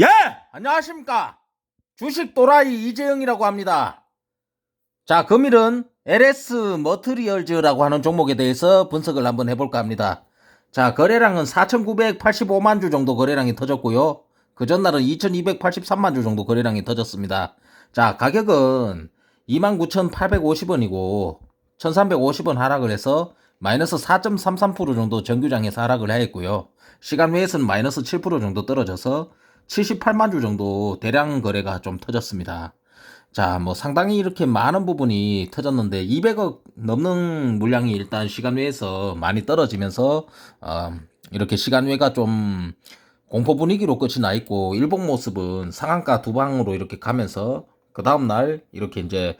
예! 안녕하십니까. 주식 도라이 이재영이라고 합니다. 자, 금일은 LS 머트리얼즈라고 하는 종목에 대해서 분석을 한번 해볼까 합니다. 자, 거래량은 4,985만 주 정도 거래량이 터졌고요. 그 전날은 2,283만 주 정도 거래량이 터졌습니다. 자, 가격은 29,850원이고 1,350원 하락을 해서 마이너스 4.33% 정도 정규장에서 하락을 하였고요. 시간 외에서는 마이너스 7% 정도 떨어져서 78만 주 정도 대량 거래가 좀 터졌습니다. 자, 뭐 상당히 이렇게 많은 부분이 터졌는데 200억 넘는 물량이 일단 시간 외에서 많이 떨어지면서 어, 이렇게 시간 외가 좀 공포 분위기로 끝이 나 있고 일봉 모습은 상한가 두 방으로 이렇게 가면서 그 다음 날 이렇게 이제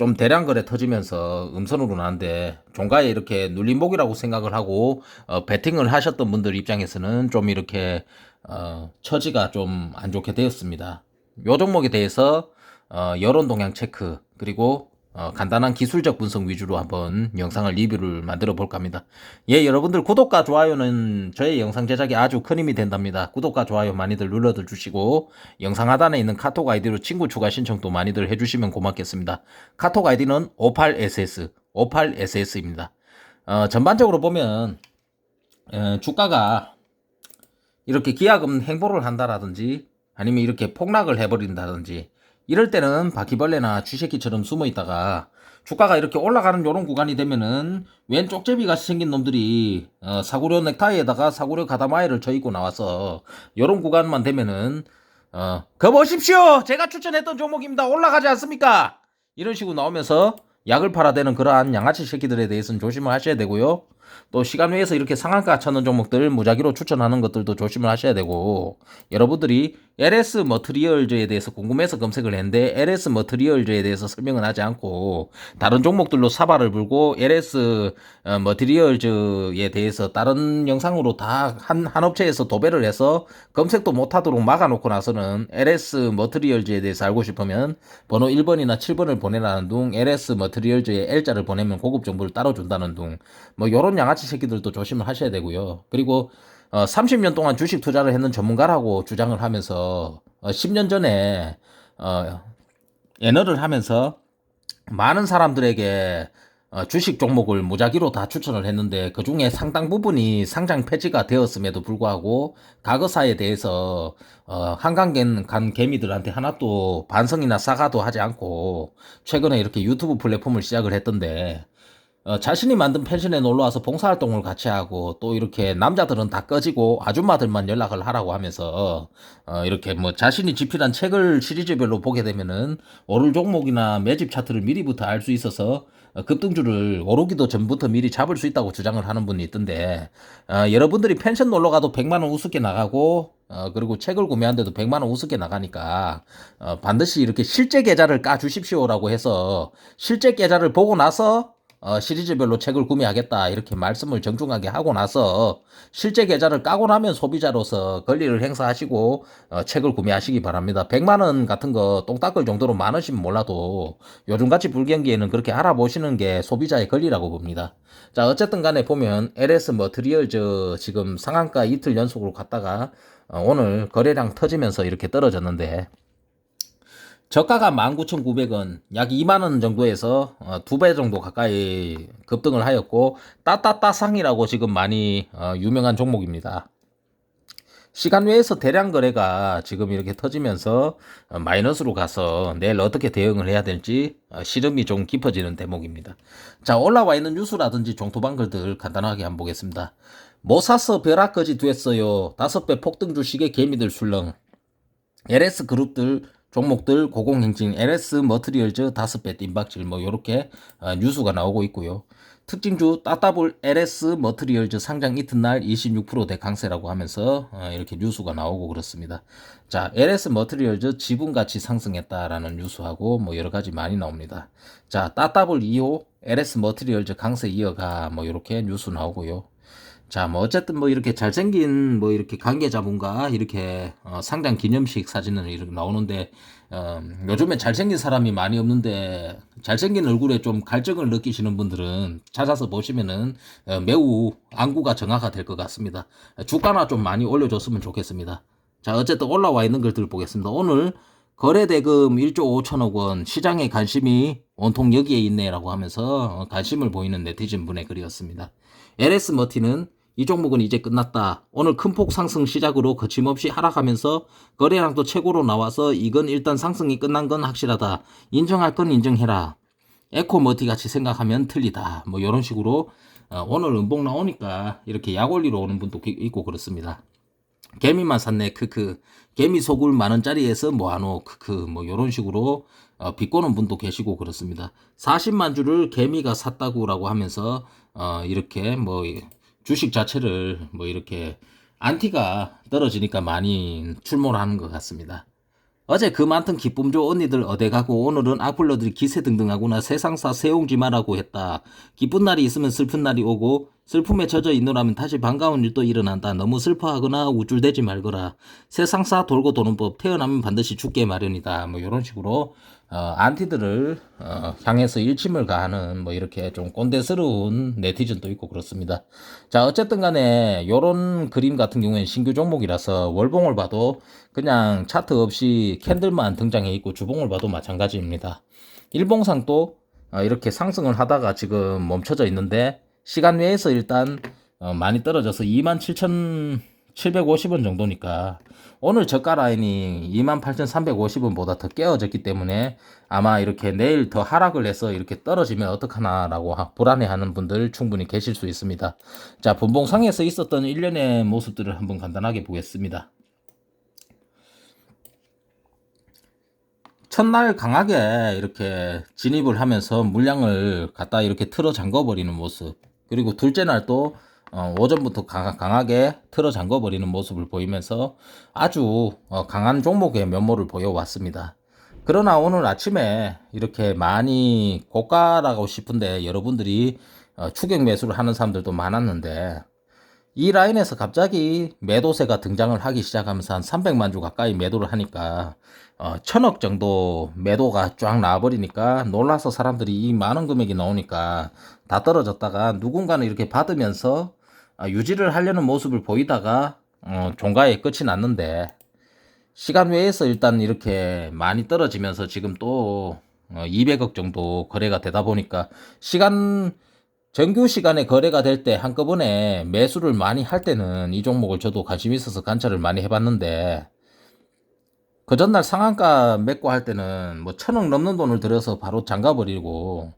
좀 대량 거래 터지면서 음선으로 나는데 종가에 이렇게 눌림목이라고 생각을 하고 어, 베팅을 하셨던 분들 입장에서는 좀 이렇게 어, 처지가 좀 안 좋게 되었습니다. 요 종목에 대해서 어, 여론 동향 체크 그리고 어, 간단한 기술적 분석 위주로 한번 영상을 리뷰를 만들어 볼까 합니다. 예, 여러분들 구독과 좋아요는 저의 영상 제작에 아주 큰 힘이 된답니다. 구독과 좋아요 많이들 눌러들 주시고 영상 하단에 있는 카톡 아이디로 친구 추가 신청도 많이들 해주시면 고맙겠습니다. 카톡 아이디는 58ss 58ss입니다. 어, 전반적으로 보면 어, 주가가 이렇게 기하금 행보를 한다라든지 아니면 이렇게 폭락을 해버린다든지 이럴 때는 바퀴벌레나 쥐새끼처럼 숨어 있다가 주가가 이렇게 올라가는 요런 구간이 되면은 왼 쪽 제비가 생긴 놈들이 어, 사구려 넥타이에다가 사구려 가다마이를 쳐입고 나와서 요런 구간만 되면은 어, 그 보십시오! 제가 추천했던 종목입니다. 올라가지 않습니까? 이런 식으로 나오면서 약을 팔아대는 그러한 양아치 새끼들에 대해서는 조심을 하셔야 되고요. 또 시간 외에서 이렇게 상한가 찾는 종목들 무작위로 추천하는 것들도 조심을 하셔야 되고 여러분들이 LS 머트리얼즈에 대해서 궁금해서 검색을 했는데 LS 머트리얼즈에 대해서 설명은 하지 않고 다른 종목들로 사발을 불고 LS 어, 머트리얼즈에 대해서 다른 영상으로 다 한 한 업체에서 도배를 해서 검색도 못하도록 막아놓고 나서는 LS 머트리얼즈에 대해서 알고 싶으면 번호 1번이나 7번을 보내라는 둥 LS 머트리얼즈에 L자를 보내면 고급 정보를 따로 준다는 둥뭐 요런 양아치 새끼들도 조심을 하셔야 되고요. 그리고 어, 30년 동안 주식 투자를 했는 전문가라고 주장을 하면서 어, 10년 전에 어, 예너를 하면서 많은 사람들에게 어, 주식 종목을 무작위로 다 추천을 했는데 그 중에 상당 부분이 상장 폐지가 되었음에도 불구하고 과거사에 대해서 어, 한강간 간 개미들한테 하나도 반성이나 사과도 하지 않고 최근에 이렇게 유튜브 플랫폼을 시작을 했던데 어, 자신이 만든 펜션에 놀러 와서 봉사활동을 같이 하고 또 이렇게 남자들은 다 꺼지고 아줌마들만 연락을 하라고 하면서 어, 이렇게 뭐 자신이 집필한 책을 시리즈별로 보게 되면은 오를 종목이나 매집 차트를 미리부터 알 수 있어서 어, 급등주를 오르기도 전부터 미리 잡을 수 있다고 주장을 하는 분이 있던데 어, 여러분들이 펜션 놀러 가도 100만 원 우습게 나가고 어, 그리고 책을 구매한데도 100만 원 우습게 나가니까 어, 반드시 이렇게 실제 계좌를 까 주십시오라고 해서 실제 계좌를 보고 나서 어, 시리즈별로 책을 구매하겠다 이렇게 말씀을 정중하게 하고 나서 실제 계좌를 까고 나면 소비자로서 권리를 행사하시고 어, 책을 구매하시기 바랍니다. 100만 원 같은 거 똥 닦을 정도로 많으시면 몰라도 요즘같이 불경기에는 그렇게 알아보시는 게 소비자의 권리라고 봅니다. 자 어쨌든 간에 보면 LS 머트리얼즈 지금 상한가 이틀 연속으로 갔다가 어, 오늘 거래량 터지면서 이렇게 떨어졌는데 저가가 19,900원, 약 2만원 정도에서 어, 두배 정도 가까이 급등을 하였고, 따따따상이라고 지금 많이 어, 유명한 종목입니다. 시간 외에서 대량 거래가 지금 이렇게 터지면서 어, 마이너스로 가서 내일 어떻게 대응을 해야 될지 어, 시름이 좀 깊어지는 대목입니다. 자, 올라와 있는 뉴스라든지 종토방 글들 간단하게 한번 보겠습니다. 못 사서 벼락거지 됐어요. 다섯 배 폭등 주식의 개미들 술렁. LS 그룹들 종목들 고공행진 LS 머트리얼즈 다섯 배 띵박질 뭐 요렇게 어, 뉴스가 나오고 있고요. 특징주 따따블 LS 머트리얼즈 상장 이튿날 26% 대강세라고 하면서 어, 이렇게 뉴스가 나오고 그렇습니다. 자, LS 머트리얼즈 지분 가치 상승했다라는 뉴스하고 뭐 여러 가지 많이 나옵니다. 자, 따따블 2호 LS 머트리얼즈 강세 이어가 뭐 이렇게 뉴스 나오고요. 자, 뭐 어쨌든 뭐 이렇게 잘생긴 뭐 이렇게 관계자분과 이렇게 어, 상장 기념식 사진은 이렇게 나오는데 어, 요즘에 잘생긴 사람이 많이 없는데 잘생긴 얼굴에 좀 갈증을 느끼시는 분들은 찾아서 보시면은 어, 매우 안구가 정화가 될 것 같습니다. 주가나 좀 많이 올려줬으면 좋겠습니다. 자, 어쨌든 올라와 있는 것들 보겠습니다. 오늘 거래 대금 1조 5천억 원, 시장의 관심이 온통 여기에 있네라고 하면서 관심을 보이는 네티즌 분의 글이었습니다. LS 머티는 이 종목은 이제 끝났다. 오늘 큰 폭 상승 시작으로 거침없이 하락하면서 거래량도 최고로 나와서 이건 일단 상승이 끝난 건 확실하다. 인정할 건 인정해라. 에코머티 같이 생각하면 틀리다. 뭐 이런 식으로 어, 오늘 음봉 나오니까 이렇게 약 올리러 오는 분도 있고 그렇습니다. 개미만 샀네 크크 개미 소굴 만 원짜리에서 뭐하노 크크 뭐 이런 식으로 어, 비꼬는 분도 계시고 그렇습니다. 40만 주를 개미가 샀다고 라고 하면서 어, 이렇게 뭐 주식 자체를 뭐 이렇게 안티가 떨어지니까 많이 출몰 하는 것 같습니다. 어제 그 많던 기쁨 줘 언니들 어디 가고 오늘은 악플러들이 기세 등등하구나 세상사 세옹지 마라고 했다. 기쁜 날이 있으면 슬픈 날이 오고 슬픔에 젖어 있노라면 다시 반가운 일도 일어난다. 너무 슬퍼하거나 우쭐대지 말거라. 세상사 돌고 도는 법 태어나면 반드시 죽게 마련이다. 뭐 이런 식으로 어, 안티들을 어, 향해서 일침을 가하는 뭐 이렇게 좀 꼰대스러운 네티즌도 있고 그렇습니다. 자 어쨌든 간에 요런 그림 같은 경우에는 신규 종목이라서 월봉을 봐도 그냥 차트 없이 캔들만 등장해 있고 주봉을 봐도 마찬가지입니다. 일봉상도 어, 이렇게 상승을 하다가 지금 멈춰져 있는데 시간 외에서 일단 어, 많이 떨어져서 27,750원 정도니까 오늘 저가 라인이 28,350원보다 더 깨어졌기 때문에 아마 이렇게 내일 더 하락을 해서 이렇게 떨어지면 어떡하나라고 하- 불안해하는 분들 충분히 계실 수 있습니다. 자, 분봉상에서 있었던 일련의 모습들을 한번 간단하게 보겠습니다. 첫날 강하게 이렇게 진입을 하면서 물량을 갖다 이렇게 틀어 잠궈 버리는 모습. 그리고 둘째 날도 어, 오전부터 강, 강하게 틀어 잠궈 버리는 모습을 보이면서 아주 어, 강한 종목의 면모를 보여왔습니다. 그러나 오늘 아침에 이렇게 많이 고가라고 싶은데 여러분들이 어, 추격 매수를 하는 사람들도 많았는데 이 라인에서 갑자기 매도세가 등장을 하기 시작하면서 한 300만 주 가까이 매도를 하니까 어, 천억 정도 매도가 쫙 나와버리니까 놀라서 사람들이 이 많은 금액이 나오니까 다 떨어졌다가 누군가는 이렇게 받으면서 어, 유지를 하려는 모습을 보이다가 어, 종가에 끝이 났는데 시간 외에서 일단 이렇게 많이 떨어지면서 지금 또 어, 200억 정도 거래가 되다 보니까 시간 정규 시간에 거래가 될 때 한꺼번에 매수를 많이 할 때는 이 종목을 저도 관심 있어서 관찰을 많이 해봤는데 그 전날 상한가 맺고 할 때는 뭐 천억 넘는 돈을 들여서 바로 잠가버리고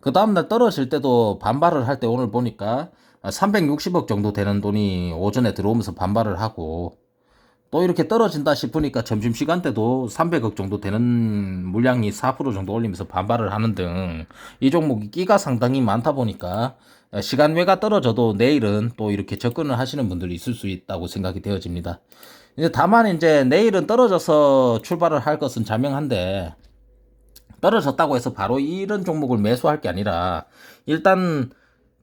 그 다음날 떨어질 때도 반발을 할 때 오늘 보니까 360억 정도 되는 돈이 오전에 들어오면서 반발을 하고 또 이렇게 떨어진다 싶으니까 점심시간 때도 300억 정도 되는 물량이 4% 정도 올리면서 반발을 하는 등 이 종목이 끼가 상당히 많다 보니까 시간 외가 떨어져도 내일은 또 이렇게 접근을 하시는 분들이 있을 수 있다고 생각이 되어집니다. 이제 다만 이제 내일은 떨어져서 출발을 할 것은 자명한데 떨어졌다고 해서 바로 이런 종목을 매수할 게 아니라 일단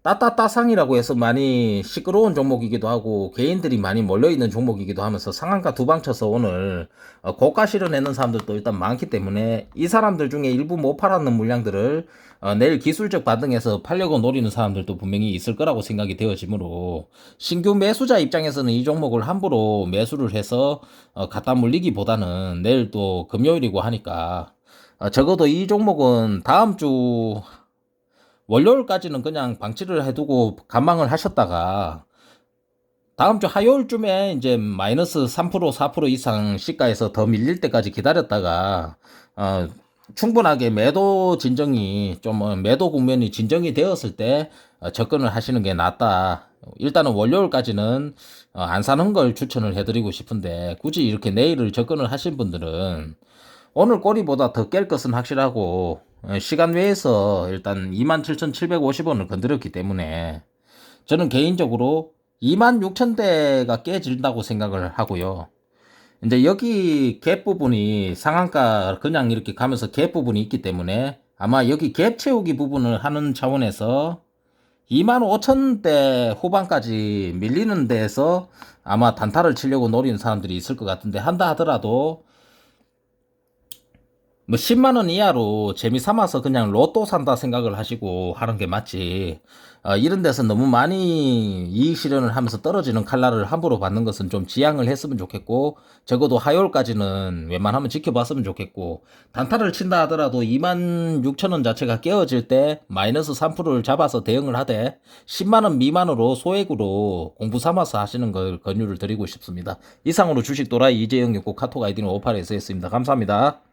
따따따상이라고 해서 많이 시끄러운 종목이기도 하고 개인들이 많이 몰려있는 종목이기도 하면서 상한가 두 방 쳐서 오늘 어, 고가 실어내는 사람들도 일단 많기 때문에 이 사람들 중에 일부 못 팔았는 물량들을 어, 내일 기술적 반등해서 팔려고 노리는 사람들도 분명히 있을 거라고 생각이 되어지므로 신규 매수자 입장에서는 이 종목을 함부로 매수를 해서 어, 갖다 물리기보다는 내일 또 금요일이고 하니까 어, 적어도 이 종목은 다음 주 월요일까지는 그냥 방치를 해두고 관망을 하셨다가 다음 주 화요일쯤에 이제 마이너스 3% 4% 이상 시가에서 더 밀릴 때까지 기다렸다가 어, 충분하게 매도 진정이 좀 어, 매도 국면이 진정이 되었을 때 어, 접근을 하시는 게 낫다. 일단은 월요일까지는 어, 안 사는 걸 추천을 해드리고 싶은데 굳이 이렇게 내일을 접근을 하신 분들은 오늘 꼬리보다 더 깰 것은 확실하고 어, 시간 외에서 일단 27,750원을 건드렸기 때문에 저는 개인적으로 26,000대가 깨진다고 생각을 하고요. 이제 여기 갭 부분이 상한가 그냥 이렇게 가면서 갭 부분이 있기 때문에 아마 여기 갭 채우기 부분을 하는 차원에서 25,000대 후반까지 밀리는 데에서 아마 단타를 치려고 노리는 사람들이 있을 것 같은데 한다 하더라도 뭐 10만 원 이하로 재미 삼아서 그냥 로또 산다 생각을 하시고 하는 게 맞지. 어, 이런 데서 너무 많이 이익 실현을 하면서 떨어지는 칼날을 함부로 받는 것은 좀 지양을 했으면 좋겠고 적어도 하요일까지는 웬만하면 지켜봤으면 좋겠고 단타를 친다 하더라도 2만 6천 원 자체가 깨어질 때 마이너스 3%를 잡아서 대응을 하되 10만 원 미만으로 소액으로 공부 삼아서 하시는 걸 권유를 드리고 싶습니다. 이상으로 주식 도라이 이재영 육고 카톡 아이디는 58SS입니다. 감사합니다.